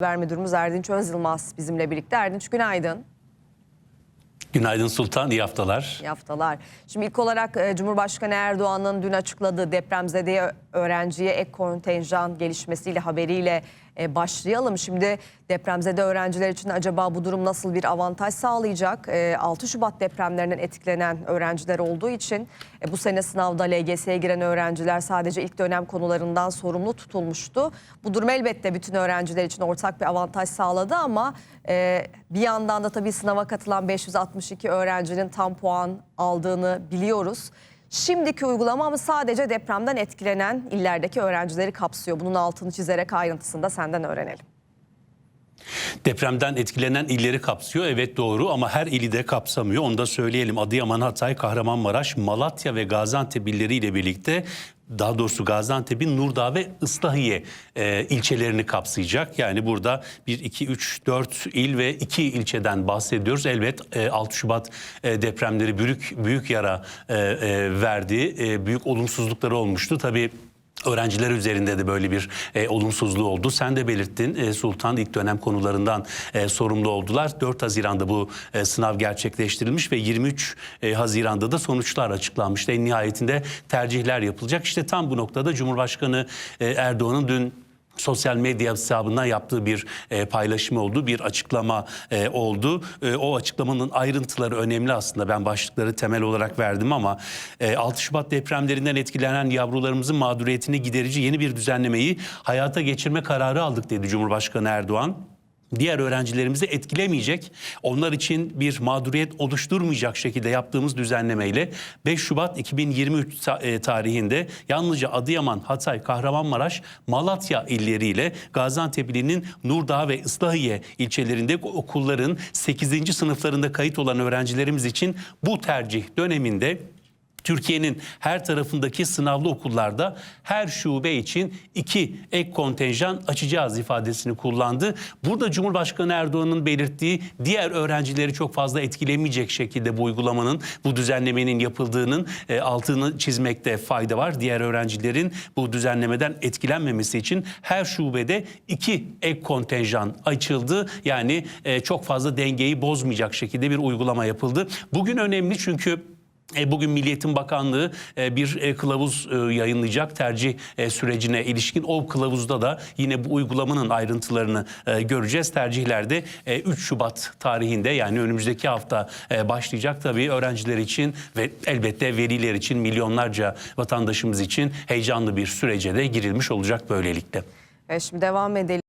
Haber müdürümüz Erdinç Özyılmaz bizimle birlikte. Erdinç günaydın. Günaydın Sultan, iyi haftalar. İyi haftalar. Şimdi ilk olarak e, Cumhurbaşkanı Erdoğan'ın dün açıkladığı depremzede öğrenciye ek kontenjan gelişmesiyle haberiyle e, başlayalım. Şimdi depremzede öğrenciler için acaba bu durum nasıl bir avantaj sağlayacak? E, 6 Şubat depremlerinden etkilenen öğrenciler olduğu için e, bu sene sınavda LGS'ye giren öğrenciler sadece ilk dönem konularından sorumlu tutulmuştu. Bu durum elbette bütün öğrenciler için ortak bir avantaj sağladı ama e, bir yandan da tabii sınava katılan 562 öğrencinin tam puan aldığını biliyoruz. Şimdiki uygulama ama sadece depremden etkilenen illerdeki öğrencileri kapsıyor. Bunun altını çizerek ayrıntısını da senden öğrenelim. Depremden etkilenen illeri kapsıyor. Evet doğru ama her ili de kapsamıyor. Onu da söyleyelim. Adıyaman, Hatay, Kahramanmaraş, Malatya ve Gaziantep illeriyle birlikte daha doğrusu Gaziantep'in Nurdağ ve Islahiye e, ilçelerini kapsayacak. Yani burada 1, 2, 3, 4 il ve 2 ilçeden bahsediyoruz. Elbet e, 6 Şubat e, depremleri büyük büyük yara e, e, verdi. E, büyük olumsuzlukları olmuştu. Tabii Öğrenciler üzerinde de böyle bir e, olumsuzluğu oldu. Sen de belirttin e, Sultan ilk dönem konularından e, sorumlu oldular. 4 Haziran'da bu e, sınav gerçekleştirilmiş ve 23 e, Haziran'da da sonuçlar açıklanmıştı. En nihayetinde tercihler yapılacak. İşte tam bu noktada Cumhurbaşkanı e, Erdoğan'ın dün sosyal medya hesabından yaptığı bir e, paylaşım oldu, bir açıklama e, oldu. E, o açıklamanın ayrıntıları önemli aslında. Ben başlıkları temel olarak verdim ama e, 6 Şubat depremlerinden etkilenen yavrularımızın mağduriyetini giderici yeni bir düzenlemeyi hayata geçirme kararı aldık dedi Cumhurbaşkanı Erdoğan diğer öğrencilerimizi etkilemeyecek, onlar için bir mağduriyet oluşturmayacak şekilde yaptığımız düzenlemeyle 5 Şubat 2023 ta- e, tarihinde yalnızca Adıyaman, Hatay, Kahramanmaraş, Malatya illeriyle Gaziantep ilinin Nurdağ ve Islahiye ilçelerinde okulların 8. sınıflarında kayıt olan öğrencilerimiz için bu tercih döneminde Türkiye'nin her tarafındaki sınavlı okullarda her şube için iki ek kontenjan açacağız ifadesini kullandı. Burada Cumhurbaşkanı Erdoğan'ın belirttiği diğer öğrencileri çok fazla etkilemeyecek şekilde bu uygulamanın, bu düzenlemenin yapıldığının e, altını çizmekte fayda var. Diğer öğrencilerin bu düzenlemeden etkilenmemesi için her şubede iki ek kontenjan açıldı. Yani e, çok fazla dengeyi bozmayacak şekilde bir uygulama yapıldı. Bugün önemli çünkü Bugün Milliyetin Bakanlığı e, bir e, kılavuz e, yayınlayacak tercih e, sürecine ilişkin. O kılavuzda da yine bu uygulamanın ayrıntılarını e, göreceğiz. Tercihlerde e, 3 Şubat tarihinde yani önümüzdeki hafta e, başlayacak. Tabii öğrenciler için ve elbette veliler için milyonlarca vatandaşımız için heyecanlı bir sürece de girilmiş olacak böylelikle. Şimdi devam edelim.